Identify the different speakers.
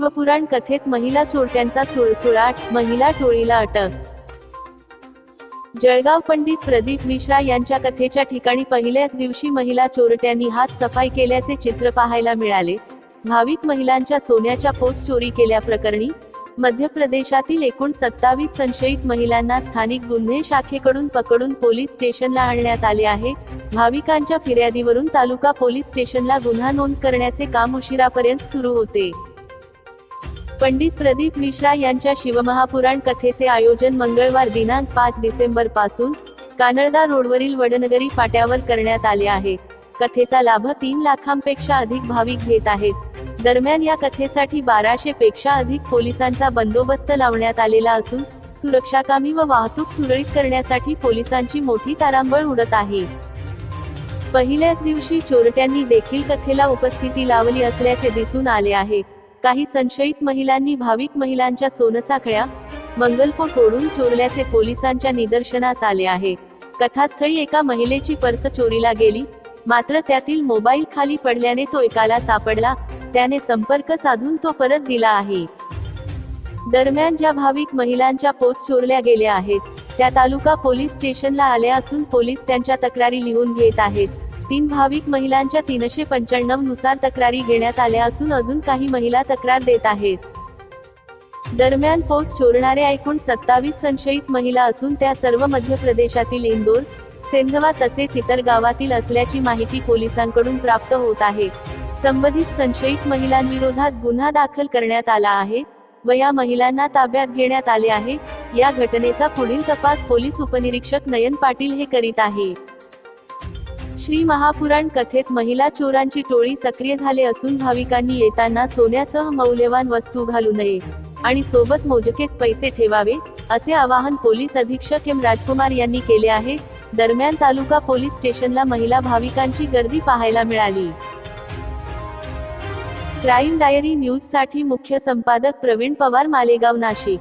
Speaker 1: शिवपुराण कथेत महिला चोरट्यांचा सुळसुळाट महिला टोळीला अटक. जळगाव पंडित प्रदीप मिश्रा यांच्या कथेच्या ठिकाणी पहिल्याच दिवशी महिला चोरट्यांनी हात सफाई केल्याचे चित्र पाहायला मिळाले. भाविक महिलांच्या सोन्याच्या पोत चोरी केल्याप्रकरणी मध्य प्रदेशातील एकूण सत्तावीस संशयित महिलांना स्थानिक गुन्हे शाखेकडून पकडून पोलीस स्टेशनला आणण्यात आले आहे. भाविकांच्या फिर्यादीवरून तालुका पोलीस स्टेशनला गुन्हा नोंद करण्याचे काम उशिरापर्यंत सुरू होते. पंडित प्रदीप मिश्रा यांच्या शिवमहापुराण कथेचे आयोजन मंगळवार दिनांक पाच डिसेंबरपासून कानडदा रोडवरील वडनगरी फाट्यावर करण्यात आले आहे. कथेचा लाभ तीन लाखांपेक्षा अधिक भाविक घेत आहेत. दरम्यान या कथेसाठी बाराशे पेक्षा अधिक पोलिसांचा बंदोबस्त लावण्यात आलेला असून सुरक्षाकामी व वाहतूक सुरळीत करण्यासाठी पोलिसांची मोठी तारांबळ उडत आहे. पहिल्याच दिवशी चोरट्यांनी देखील कथेला उपस्थिती लावली असल्याचे दिसून आले आहे. काही संशयित महिलांनी भाविक महिलांच्या सोनसाखळ्या मंगलपोट तोडून चोरल्याचे पोलिसांच्या निदर्शनास आले आहे. कथास्थळी एका महिलेची पर्स चोरीला गेली मात्र त्यातील मोबाईल खाली पडल्याने तो एकाला सापडला त्याने संपर्क साधून तो परत दिला आहे. दरम्यान ज्या भाविक महिलांच्या पोत चोरल्या गेल्या आहेत त्या तालुका पोलीस स्टेशनला आल्या असून पोलीस त्यांच्या तक्रारी लिहून घेत आहेत. तीन भाविक महिलांच्या तीनशे पंच्याण्णवनुसार तक्रारी घेण्यात आल्या असून अजून काही महिला तक्रार देत आहेत. दरम्यान पोत चोरणाऱ्या एकूण सत्तावीस संशयित महिला असून त्या सर्व मध्य प्रदेशातील इंदोर सेंधवा तसेच इतर गावातील असल्याची माहिती पोलिसांकडून प्राप्त होत आहे. संबंधित संशयित महिलांविरोधात गुन्हा दाखल करण्यात आला आहे व या महिलांना ताब्यात घेण्यात आले आहे. या घटनेचा पुढील तपास पोलीस उपनिरीक्षक नयन पाटील हे करीत आहे. श्री महापुराण कथेत महिला चोरांची टोळी सक्रिय झाले असून भाविकांनी येताना सोन्यासह मौल्यवान वस्तू घालू नये आणि सोबत मोजकेच पैसे ठेवावे असे आवाहन पोलीस अधीक्षक एम. राजकुमार यांनी केले आहे. दरम्यान तालुका पोलीस स्टेशनला महिला भाविकांची गर्दी पाहायला मिळाली. क्राईम डायरी न्यूजसाठी मुख्य संपादक प्रवीण पवार मालेगाव नाशिक.